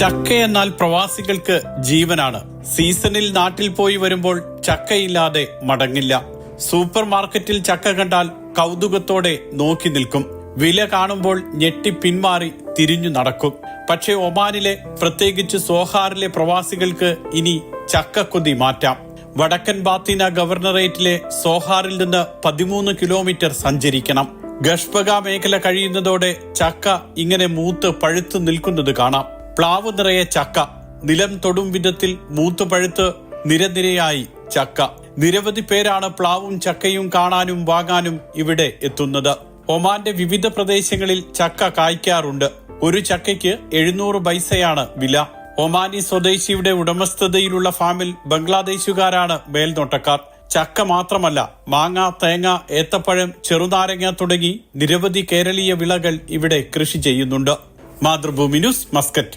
ചക്ക എന്നാൽ പ്രവാസികൾക്ക് ജീവനാണ്. സീസണിൽ നാട്ടിൽ പോയി വരുമ്പോൾ ചക്കയില്ലാതെ മടങ്ങില്ല. സൂപ്പർ മാർക്കറ്റിൽ ചക്ക കണ്ടാൽ കൗതുകത്തോടെ നോക്കി നിൽക്കും. വില കാണുമ്പോൾ ഞെട്ടി പിന്മാറി തിരിഞ്ഞു നടക്കും. പക്ഷേ ഒമാനിലെ പ്രത്യേകിച്ച് സോഹാറിലെ പ്രവാസികൾക്ക് ഇനി ചക്കക്കൊതി മാറ്റാം. വടക്കൻ ബാത്തിന ഗവർണറേറ്റിലെ സോഹാറിൽ നിന്ന് പതിമൂന്ന് കിലോമീറ്റർ സഞ്ചരിക്കണം. ഗഷ്പക മേഖല കഴിയുന്നതോടെ ചക്ക ഇങ്ങനെ മൂത്ത് പഴുത്തു നിൽക്കുന്നത് കാണാം. പ്ലാവ് നിറയെ ചക്ക. നിലം തൊടും വിധത്തിൽ മൂത്തുപഴുത്ത് നിരനിരയായി ചക്ക. നിരവധി പേരാണ് പ്ലാവും ചക്കയും കാണാനും വാങ്ങാനും ഇവിടെ എത്തുന്നത്. ഒമാന്റെ വിവിധ പ്രദേശങ്ങളിൽ ചക്ക കായ്ക്കാറുണ്ട്. ഒരു ചക്കയ്ക്ക് എഴുന്നൂറ് പൈസയാണ് വില. ഒമാനി സ്വദേശിയുടെ ഉടമസ്ഥതയിലുള്ള ഫാമിൽ ബംഗ്ലാദേശുകാരാണ് മേൽനോട്ടക്കാർ. ചക്ക മാത്രമല്ല മാങ്ങ തേങ്ങ ഏത്തപ്പഴം ചെറുനാരങ്ങ തുടങ്ങി നിരവധി കേരളീയ വിളകൾ ഇവിടെ കൃഷി ചെയ്യുന്നുണ്ട്. Mathrubhumi news Muscat.